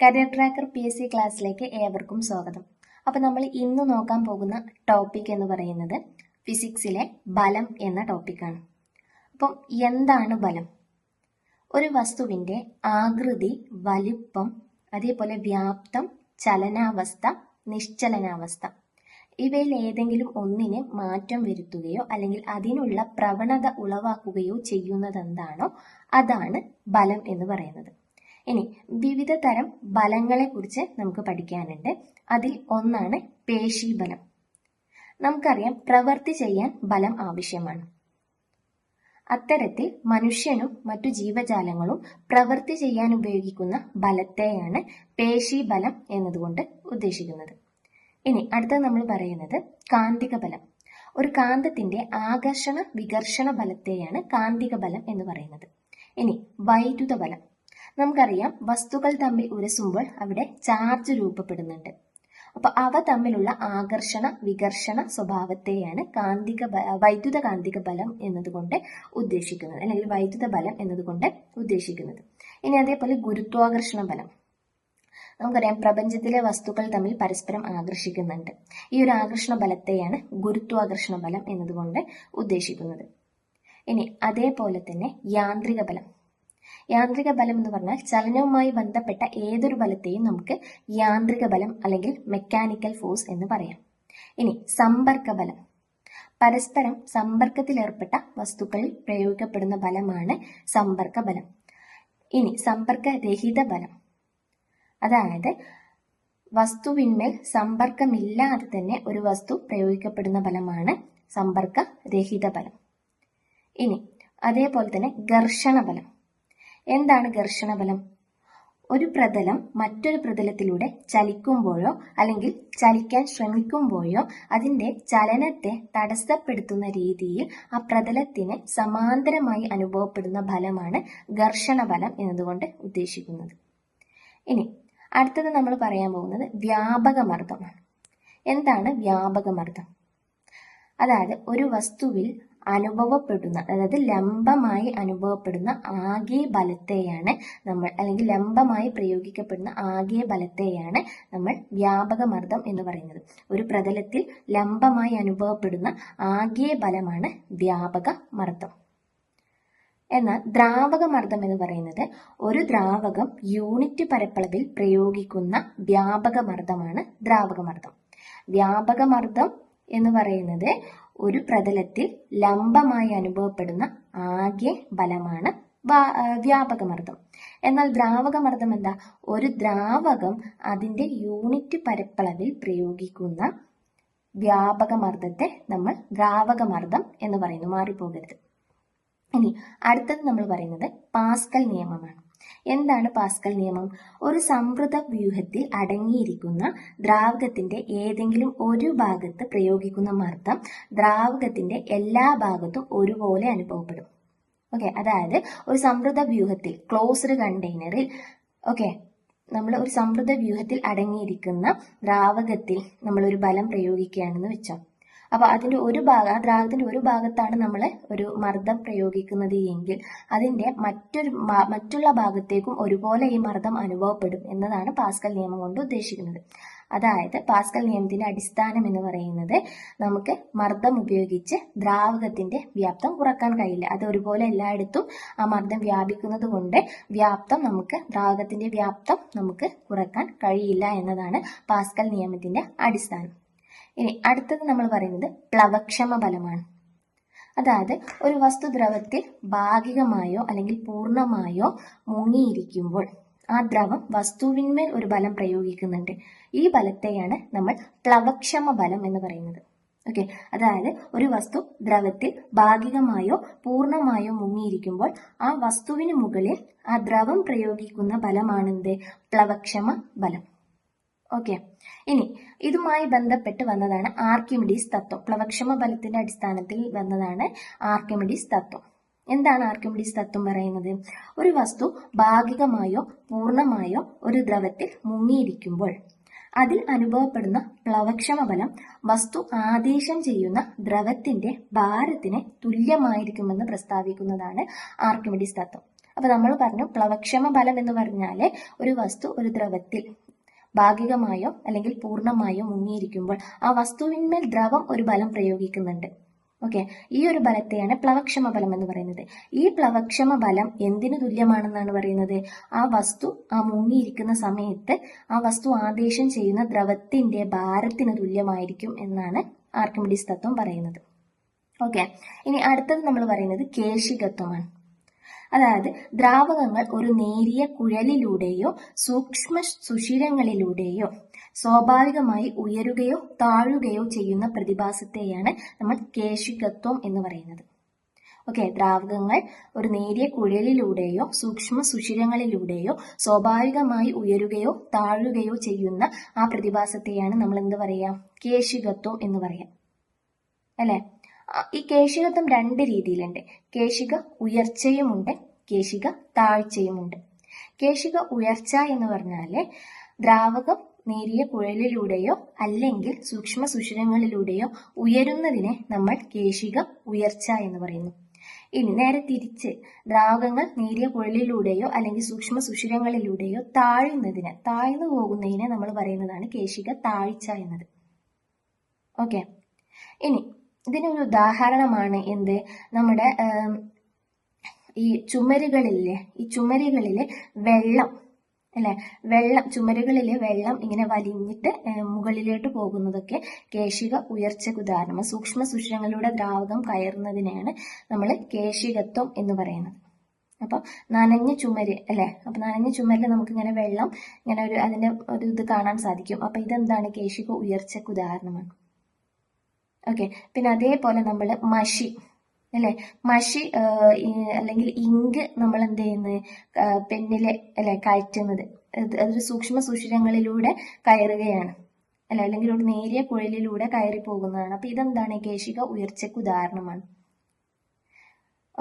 Career tracker P S C ക്ലാസ്സിലേക്ക് ഏവർക്കും സ്വാഗതം. അപ്പോൾ നമ്മൾ ഇന്ന് നോക്കാൻ പോകുന്ന ടോപ്പിക് എന്ന് പറയുന്നത് ഫിസിക്സിലെ ബലം എന്ന ടോപ്പിക്കാണ് അപ്പം എന്താണ് ബലം? ഒരു വസ്തുവിന്റെ ആകൃതി വലിപ്പം അതേപോലെ വ്യാപ്തം ചലനാവസ്ഥ നിശ്ചലനാവസ്ഥ ഇവയിൽ ഏതെങ്കിലും ഒന്നിന് മാറ്റം വരുത്തുകയോ അല്ലെങ്കിൽ അതിനുള്ള പ്രവണത ഉളവാക്കുകയോ ചെയ്യുന്നതെന്താണോ അതാണ് ബലം എന്ന് പറയുന്നത്. ഇനി വിവിധ തരം ബലങ്ങളെ കുറിച്ച് നമുക്ക് പഠിക്കാനുണ്ട്. അതിൽ ഒന്നാണ് പേശീബലം. നമുക്കറിയാം പ്രവൃത്തി ചെയ്യാൻ ബലം ആവശ്യമാണ്. അത്തരത്തിൽ മനുഷ്യനും മറ്റു ജീവജാലങ്ങളും പ്രവൃത്തി ചെയ്യാൻ ഉപയോഗിക്കുന്ന ബലത്തെയാണ് പേശീബലം എന്നതുകൊണ്ട് ഉദ്ദേശിക്കുന്നത്. ഇനി അടുത്തത് നമ്മൾ പറയുന്നത് കാന്തിക ബലം ഒരു കാന്തത്തിന്റെ ആകർഷണ വികർഷണ ബലത്തെയാണ് കാന്തിക ബലം എന്ന് പറയുന്നത്. ഇനി വൈദ്യുത ബലം നമുക്കറിയാം വസ്തുക്കൾ തമ്മിൽ ഉരസുമ്പോൾ അവിടെ ചാർജ് രൂപപ്പെടുന്നുണ്ട്. അപ്പൊ അവ തമ്മിലുള്ള ആകർഷണ വികർഷണ സ്വഭാവത്തെയാണ് കാന്തിക വൈദ്യുത കാന്തിക ബലം എന്നതുകൊണ്ട് ഉദ്ദേശിക്കുന്നത്. അല്ലെങ്കിൽ വൈദ്യുത ബലം എന്നതുകൊണ്ട് ഉദ്ദേശിക്കുന്നത്. ഇനി അതേപോലെ ഗുരുത്വാകർഷണ ബലം. നമുക്കറിയാം പ്രപഞ്ചത്തിലെ വസ്തുക്കൾ തമ്മിൽ പരസ്പരം ആകർഷിക്കുന്നുണ്ട്. ഈ ഒരു ആകർഷണ ബലത്തെയാണ് ഗുരുത്വാകർഷണ ബലം എന്നതുകൊണ്ട് ഉദ്ദേശിക്കുന്നത്. ഇനി അതേപോലെ തന്നെ യാന്ത്രിക ബലം. യാന്ത്രിക ബലം എന്ന് പറഞ്ഞാൽ ചലനവുമായി ബന്ധപ്പെട്ട ഏതൊരു ബലത്തെയും നമുക്ക് യാന്ത്രിക ബലം അല്ലെങ്കിൽ മെക്കാനിക്കൽ ഫോഴ്സ് എന്ന് പറയാം. ഇനി സമ്പർക്ക ബലം. പരസ്പരം സമ്പർക്കത്തിലേർപ്പെട്ട വസ്തുക്കളിൽ പ്രയോഗിക്കപ്പെടുന്ന ബലമാണ് സമ്പർക്ക ബലം. ഇനി സമ്പർക്കരഹിത ബലം. അതായത് വസ്തുവിന്മേൽ സമ്പർക്കമില്ലാതെ തന്നെ ഒരു വസ്തു പ്രയോഗിക്കപ്പെടുന്ന ബലമാണ് സമ്പർക്ക രഹിത ബലം. ഇനി അതേപോലെ തന്നെ ഘർഷണ ബലം. എന്താണ് ഘർഷണ ബലം ഒരു പ്രതലം മറ്റൊരു പ്രതലത്തിലൂടെ ചലിക്കുമ്പോഴോ അല്ലെങ്കിൽ ചലിക്കാൻ ശ്രമിക്കുമ്പോഴോ അതിന്റെ ചലനത്തെ തടസ്സപ്പെടുത്തുന്ന രീതിയിൽ ആ പ്രതലത്തിന് സമാന്തരമായി അനുഭവപ്പെടുന്ന ഫലമാണ് ഘർഷണ ബലം എന്നതുകൊണ്ട് ഉദ്ദേശിക്കുന്നത്. ഇനി അടുത്തത് നമ്മൾ പറയാൻ പോകുന്നത് വ്യാപകമർദ്ദമാണ്. എന്താണ് വ്യാപകമർദ്ദം? അതായത് ഒരു വസ്തുവിൽ അനുഭവപ്പെടുന്ന അതായത് ലംബമായി അനുഭവപ്പെടുന്ന ആകെ ബലത്തെയാണ് നമ്മൾ അല്ലെങ്കിൽ ലംബമായി പ്രയോഗിക്കപ്പെടുന്ന ആകെ ബലത്തെയാണ് നമ്മൾ വ്യാപക മർദ്ദം എന്ന് പറയുന്നത്. ഒരു പ്രതലത്തിൽ ലംബമായി അനുഭവപ്പെടുന്ന ആകെ ബലമാണ് വ്യാപക മർദ്ദം എന്നാൽ ദ്രാവക മർദ്ദം എന്ന് പറയുന്നത് ഒരു ദ്രാവകം യൂണിറ്റ് പരപ്പളവിൽ പ്രയോഗിക്കുന്ന വ്യാപക മർദ്ദമാണ് ദ്രാവക മർദ്ദം വ്യാപക മർദ്ദം എന്ന് പറയുന്നത് ഒരു പ്രതലത്തിൽ ലംബമായി അനുഭവപ്പെടുന്ന ആകെ ബലമാണ് വാ- ആ, വ്യാപക മർദ്ദം എന്നാൽ ദ്രാവകമർദ്ദം എന്താ? ഒരു ദ്രാവകം അതിന്റെ യൂണിറ്റ് പരപ്പളവിൽ പ്രയോഗിക്കുന്ന വ്യാപകമർദ്ദത്തെ നമ്മൾ ദ്രാവകമർദ്ദം എന്ന് പറയുന്നു. മാറിപ്പോകരുത്. ഇനി അടുത്തത് നമ്മൾ പറയുന്നത് പാസ്കൽ നിയമമാണ്. എന്താണ് പാസ്കൽ നിയമം? ഒരു സംവൃത വ്യൂഹത്തിൽ അടങ്ങിയിരിക്കുന്ന ദ്രാവകത്തിന്റെ ഏതെങ്കിലും ഒരു ഭാഗത്ത് പ്രയോഗിക്കുന്ന മർദ്ദം ദ്രാവകത്തിന്റെ എല്ലാ ഭാഗത്തും ഒരുപോലെ അനുഭവപ്പെടും. ഓക്കെ അതായത് ഒരു സംവൃത വ്യൂഹത്തിൽ ക്ലോസ്ഡ് കണ്ടെയ്നറിൽ ഓക്കെ നമ്മൾ ഒരു സംവൃത വ്യൂഹത്തിൽ അടങ്ങിയിരിക്കുന്ന ദ്രാവകത്തിൽ നമ്മൾ ഒരു ബലം പ്രയോഗിക്കുകയാണെന്ന് വെച്ചോ. അപ്പൊ അതിന്റെ ഒരു ഭാഗം ആ ദ്രാവകത്തിന്റെ ഒരു ഭാഗത്താണ് നമ്മൾ ഒരു മർദ്ദം പ്രയോഗിക്കുന്നത് എങ്കിൽ അതിന്റെ മറ്റൊരു മറ്റുള്ള ഭാഗത്തേക്കും ഒരുപോലെ ഈ മർദ്ദം അനുഭവപ്പെടും എന്നതാണ് പാസ്കൽ നിയമം കൊണ്ട് ഉദ്ദേശിക്കുന്നത്. അതായത് പാസ്കൽ നിയമത്തിന്റെ അടിസ്ഥാനം എന്ന് പറയുന്നത് നമുക്ക് മർദ്ദം ഉപയോഗിച്ച് ദ്രാവകത്തിന്റെ വ്യാപ്തം കുറയ്ക്കാൻ കഴിയില്ല. അത് ഒരുപോലെ എല്ലായിടത്തും ആ മർദ്ദം വ്യാപിക്കുന്നത് കൊണ്ട് വ്യാപ്തം നമുക്ക് ദ്രാവകത്തിന്റെ വ്യാപ്തം നമുക്ക് കുറയ്ക്കാൻ കഴിയില്ല എന്നതാണ് പാസ്കൽ നിയമത്തിന്റെ അടിസ്ഥാനം. ഇനി അടുത്തത് നമ്മൾ പറയുന്നത് പ്ലവക്ഷമ ബലമാണ് അതായത് ഒരു വസ്തു ദ്രവത്തിൽ ഭാഗികമായോ അല്ലെങ്കിൽ പൂർണമായോ മുങ്ങിയിരിക്കുമ്പോൾ ആ ദ്രവം വസ്തുവിന്മേൽ ഒരു ബലം പ്രയോഗിക്കുന്നുണ്ട്. ഈ ബലത്തെയാണ് നമ്മൾ പ്ലവക്ഷമ ബലം എന്ന് പറയുന്നത്. ഓക്കെ? അതായത് ഒരു വസ്തു ദ്രവത്തിൽ ഭാഗികമായോ പൂർണമായോ മുങ്ങിയിരിക്കുമ്പോൾ ആ വസ്തുവിന് മുകളിൽ ആ ദ്രവം പ്രയോഗിക്കുന്ന ബലമാണെന്ത് പ്ലവക്ഷമ ബലം ഓക്കെ. ഇനി ഇതുമായി ബന്ധപ്പെട്ട് വന്നതാണ് ആർക്കിമിഡീസ് തത്വം. പ്ലവക്ഷമ ബലത്തിന്റെ അടിസ്ഥാനത്തിൽ വന്നതാണ് ആർക്കിമിഡീസ് തത്വം. എന്താണ് ആർക്കിമിഡീസ് തത്വം പറയുന്നത്? ഒരു വസ്തു ഭാഗികമായോ പൂർണമായോ ഒരു ദ്രവത്തിൽ മുങ്ങിയിരിക്കുമ്പോൾ അതിൽ അനുഭവപ്പെടുന്ന പ്ലവക്ഷമ ബലം വസ്തു ആദേശം ചെയ്യുന്ന ദ്രവത്തിന്റെ ഭാരത്തിന് തുല്യമായിരിക്കുമെന്ന് പ്രസ്താവിക്കുന്നതാണ് ആർക്കിമിഡീസ് തത്വം. അപ്പൊ നമ്മൾ പറഞ്ഞു പ്ലവക്ഷമ ബലം എന്ന് പറഞ്ഞാൽ ഒരു വസ്തു ഒരു ദ്രവത്തിൽ ഭാഗികമായോ അല്ലെങ്കിൽ പൂർണമായോ മുങ്ങിയിരിക്കുമ്പോൾ ആ വസ്തുവിന്മേൽ ദ്രവം ഒരു ബലം പ്രയോഗിക്കുന്നുണ്ട്. ഓക്കെ ഈ ഒരു ബലത്തെയാണ് പ്ലവക്ഷമ ബലം എന്ന് പറയുന്നത്. ഈ പ്ലവക്ഷമ ബലം എന്തിനു തുല്യമാണെന്നാണ് പറയുന്നത്? ആ വസ്തു ആ മുങ്ങിയിരിക്കുന്ന സമയത്ത് ആ വസ്തു ആദേശം ചെയ്യുന്ന ദ്രവത്തിന്റെ ഭാരത്തിന് തുല്യമായിരിക്കും എന്നാണ് ആർക്കിമിഡീസ് തത്വം പറയുന്നത്. ഓക്കെ ഇനി അടുത്തത് നമ്മൾ പറയുന്നത് കേശികത്വമാണ്. അതായത് ദ്രാവകങ്ങൾ ഒരു നേരിയ കുഴലിലൂടെയോ സൂക്ഷ്മ സുഷിരങ്ങളിലൂടെയോ സ്വാഭാവികമായി ഉയരുകയോ താഴുകയോ ചെയ്യുന്ന പ്രതിഭാസത്തെയാണ് നമ്മൾ കേശികത്വം എന്ന് പറയുന്നത്. ഓക്കെ ദ്രാവകങ്ങൾ ഒരു നേരിയ കുഴലിലൂടെയോ സൂക്ഷ്മ സുഷിരങ്ങളിലൂടെയോ സ്വാഭാവികമായി ഉയരുകയോ താഴുകയോ ചെയ്യുന്ന ആ പ്രതിഭാസത്തെയാണ് നമ്മൾ എന്ത് പറയാം? കേശികത്വം എന്ന് പറയാം. അല്ലെ? ഈ കേശികത്വം രണ്ട് രീതിയിലുണ്ട്. കേശിക ഉയർച്ചയുമുണ്ട് കേശിക താഴ്ചയുമുണ്ട്. കേശിക ഉയർച്ച എന്ന് പറഞ്ഞാൽ ദ്രാവകം നേരിയ കുഴലിലൂടെയോ അല്ലെങ്കിൽ സൂക്ഷ്മ സുഷിരങ്ങളിലൂടെയോ ഉയരുന്നതിനെ നമ്മൾ കേശിക ഉയർച്ച എന്ന് പറയുന്നു. ഇനി നേരെ തിരിച്ച് ദ്രാവകങ്ങൾ നേരിയ കുഴലിലൂടെയോ അല്ലെങ്കിൽ സൂക്ഷ്മ സുഷിരങ്ങളിലൂടെയോ താഴുന്നതിന് താഴ്ന്നു പോകുന്നതിനെ നമ്മൾ പറയുന്നതാണ് കേശിക താഴ്ച എന്നത്. ഓക്കെ. ഇനി ഇതിനൊരു ഉദാഹരണമാണ് എന്ത്? നമ്മുടെ ഈ ചുമരുകളിലെ ഈ ചുമരുകളിലെ വെള്ളം അല്ലെ? വെള്ളം ചുമരുകളിലെ വെള്ളം ഇങ്ങനെ വലിഞ്ഞിട്ട് മുകളിലോട്ട് പോകുന്നതൊക്കെ കേശിക ഉയർച്ചയ്ക്ക് ഉദാഹരണം. സൂക്ഷ്മ സുഷിരങ്ങളിലൂടെ ദ്രാവകം കയറുന്നതിനെയാണ് നമ്മൾ കേശികത്വം എന്ന് പറയുന്നത്. അപ്പൊ നനഞ്ഞ ചുമര് അല്ലെ? അപ്പൊ നനഞ്ഞ ചുമരിൽ നമുക്ക് ഇങ്ങനെ വെള്ളം ഇങ്ങനെ ഒരു അതിന്റെ ഒരു ഇത് കാണാൻ സാധിക്കും. അപ്പൊ ഇതെന്താണ്? കേശിക ഉയർച്ചയ്ക്ക് ഉദാഹരണമാണ്. ഓക്കെ പിന്നെ അതേപോലെ നമ്മൾ മഷി അല്ലേ? മഷി അല്ലെങ്കിൽ ഇങ്ക് നമ്മൾ എന്ത് ചെയ്യുന്നത് പെന്നിൽ അല്ലെ കയറ്റുന്നത്. അതൊരു സൂക്ഷ്മ സുഷിരങ്ങളിലൂടെ കയറുകയാണ്. അല്ലെ? അല്ലെങ്കിൽ ഒരു നേരിയ കുഴലിലൂടെ കയറി പോകുന്നതാണ് അപ്പൊ ഇതെന്താണ്? കേശിക ഉയർച്ചയ്ക്ക് ഉദാഹരണമാണ്.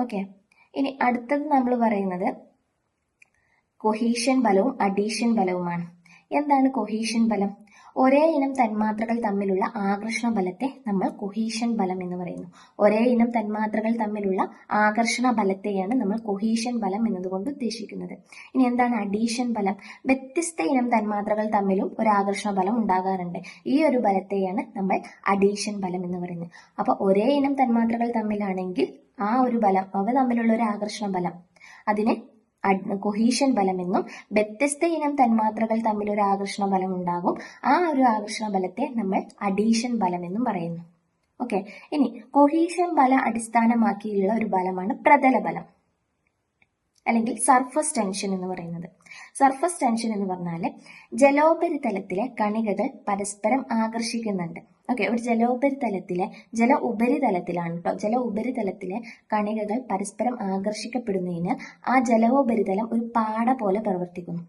ഓക്കെ ഇനി അടുത്തത് നമ്മൾ പറയുന്നത് കൊഹീഷൻ ബലവും അഡീഷൻ ബലവുമാണ്. എന്താണ് കൊഹീഷൻ ബലം? ഒരേ ഇനം തന്മാത്രകൾ തമ്മിലുള്ള ആകർഷണ ബലത്തെ നമ്മൾ കൊഹീഷൻ ബലം എന്ന് പറയുന്നു. ഒരേ ഇനം തന്മാത്രകൾ തമ്മിലുള്ള ആകർഷണ ബലത്തെയാണ് നമ്മൾ കൊഹീഷൻ ബലം എന്നതുകൊണ്ട് ഉദ്ദേശിക്കുന്നത്. ഇനി എന്താണ് അഡീഷൻ ബലം? വ്യത്യസ്ത ഇനം തന്മാത്രകൾ തമ്മിലും ഒരു ആകർഷണ ബലം ഉണ്ടാകാറുണ്ട്. ഈ ഒരു ബലത്തെയാണ് നമ്മൾ അഡീഷൻ ബലം എന്ന് പറയുന്നത്. അപ്പൊ ഒരേ ഇനം തന്മാത്രകൾ തമ്മിലാണെങ്കിൽ ആ ഒരു ബലം അവ തമ്മിലുള്ള ഒരു ആകർഷണ ബലം അതിന് കൊഹീഷൻ ബലമെന്നും വ്യത്യസ്ത ഇനം തന്മാത്രകൾ തമ്മിൽ ഒരു ആകർഷണ ബലം ഉണ്ടാകും ആ ഒരു ആകർഷണ ബലത്തെ നമ്മൾ അഡീഷൻ ബലം എന്നും പറയുന്നു. ഓക്കെ. ഇനി കൊഹീഷൻ ബല അടിസ്ഥാനമാക്കിയുള്ള ഒരു ബലമാണ് പ്രതല ബലം അല്ലെങ്കിൽ സർഫസ് ടെൻഷൻ എന്ന് പറയുന്നത്. സർഫസ് ടെൻഷൻ എന്ന് പറഞ്ഞാൽ ജലോപരിതലത്തിലെ കണികകൾ പരസ്പരം ആകർഷിക്കുന്നുണ്ട്. ഓക്കെ ഒരു ജലോപരിതലത്തിലെ ജല ഉപരിതലത്തിലാണ് കേട്ടോ ജല ഉപരിതലത്തിലെ കണികകൾ പരസ്പരം ആകർഷിക്കപ്പെടുന്നതിന് ആ ജലോപരിതലം ഒരു പാട പോലെ പ്രവർത്തിക്കുന്നു.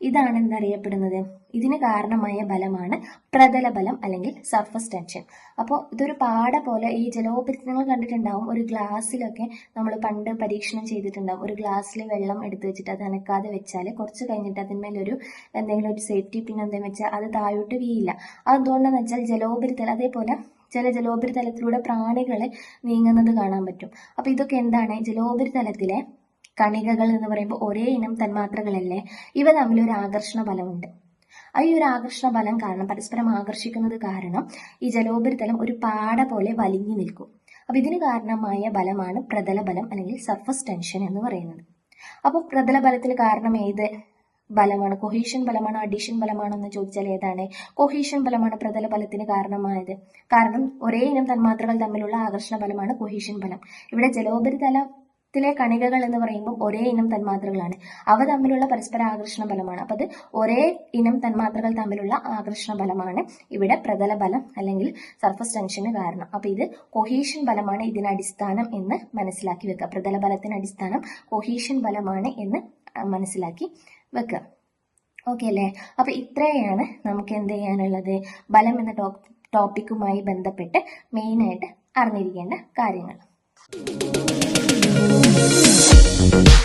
ഇതാണ് എന്തറിയപ്പെടുന്നത്? ഇതിന് കാരണമായ ബലമാണ് പ്രതല ബലം അല്ലെങ്കിൽ സർഫസ് ടെൻഷൻ അപ്പോൾ ഇതൊരു പാട പോലെ ഈ ജലോപരിതങ്ങൾ കണ്ടിട്ടുണ്ടാവും. ഒരു ഗ്ലാസ്സിലൊക്കെ നമ്മൾ പണ്ട് പരീക്ഷണം ചെയ്തിട്ടുണ്ടാവും. ഒരു ഗ്ലാസ്സിൽ വെള്ളം എടുത്തു വെച്ചിട്ട് അത് അനക്കാതെ വെച്ചാൽ കുറച്ച് കഴിഞ്ഞിട്ട് അതിന്മേലൊരു എന്തെങ്കിലും ഒരു സേഫ്റ്റി പിന്നെ എന്തെങ്കിലും വെച്ചാൽ അത് താഴോട്ട് വീയില്ല. അതെന്തുകൊണ്ടെന്ന് വെച്ചാൽ ജലോപരിതലം അതേപോലെ ചില ജലോപരിതലത്തിലൂടെ പ്രാണികളെ നീങ്ങുന്നത് കാണാൻ പറ്റും. അപ്പൊ ഇതൊക്കെ എന്താണ്? ജലോപരിതലത്തിലെ കണികകൾ എന്ന് പറയുമ്പോൾ ഒരേ ഇനം തന്മാത്രകളല്ലേ? ഇവ തമ്മിൽ ഒരു ആകർഷണ ബലമുണ്ട്. ആ ഈ ഒരു ആകർഷണ ബലം കാരണം പരസ്പരം ആകർഷിക്കുന്നത് കാരണം ഈ ജലോപരിതലം ഒരു പാട പോലെ വലിഞ്ഞു നിൽക്കും. അപ്പൊ ഇതിന് കാരണമായ ബലമാണ് പ്രതല ബലം അല്ലെങ്കിൽ സർഫസ് ടെൻഷൻ എന്ന് പറയുന്നത്. അപ്പോൾ പ്രതല ബലത്തിന് കാരണം ഏത് ബലമാണ്? കൊഹീഷൻ ബലമാണോ അഡീഷൻ ബലമാണോ എന്ന് ചോദിച്ചാൽ ഏതാണ്? കൊഹീഷൻ ബലമാണ് പ്രതല ബലത്തിന് കാരണമായത്. കാരണം ഒരേ ഇനം തന്മാത്രകൾ തമ്മിലുള്ള ആകർഷണ ബലമാണ് കൊഹീഷൻ ബലം. ഇവിടെ ജലോപരിതലത്തിലെ കണികകൾ എന്ന് പറയുമ്പോൾ ഒരേ ഇനം തന്മാത്രകളാണ്. അവ തമ്മിലുള്ള പരസ്പര ആകർഷണ ബലമാണ്. അപ്പോൾ അത് ഒരേ ഇനം തന്മാത്രകൾ തമ്മിലുള്ള ആകർഷണ ബലമാണ് ഇവിടെ പ്രതല ബലം അല്ലെങ്കിൽ സർഫസ് ടെൻഷന് കാരണം. അപ്പൊ ഇത് കൊഹീഷൻ ബലമാണ് ഇതിന് അടിസ്ഥാനം എന്ന് മനസ്സിലാക്കി വെക്കുക പ്രതല ബലത്തിന് അടിസ്ഥാനം കൊഹീഷൻ ബലമാണ് എന്ന് മനസ്സിലാക്കി വെക്കുക ഓക്കെ അല്ലേ? അപ്പൊ ഇത്രയാണ് നമുക്ക് എന്ത് ചെയ്യാനുള്ളത്? ബലം എന്ന ടോപ്പിക്കുമായി ബന്ധപ്പെട്ട് മെയിനായിട്ട് അറിഞ്ഞിരിക്കേണ്ട കാര്യങ്ങൾ. Thank you.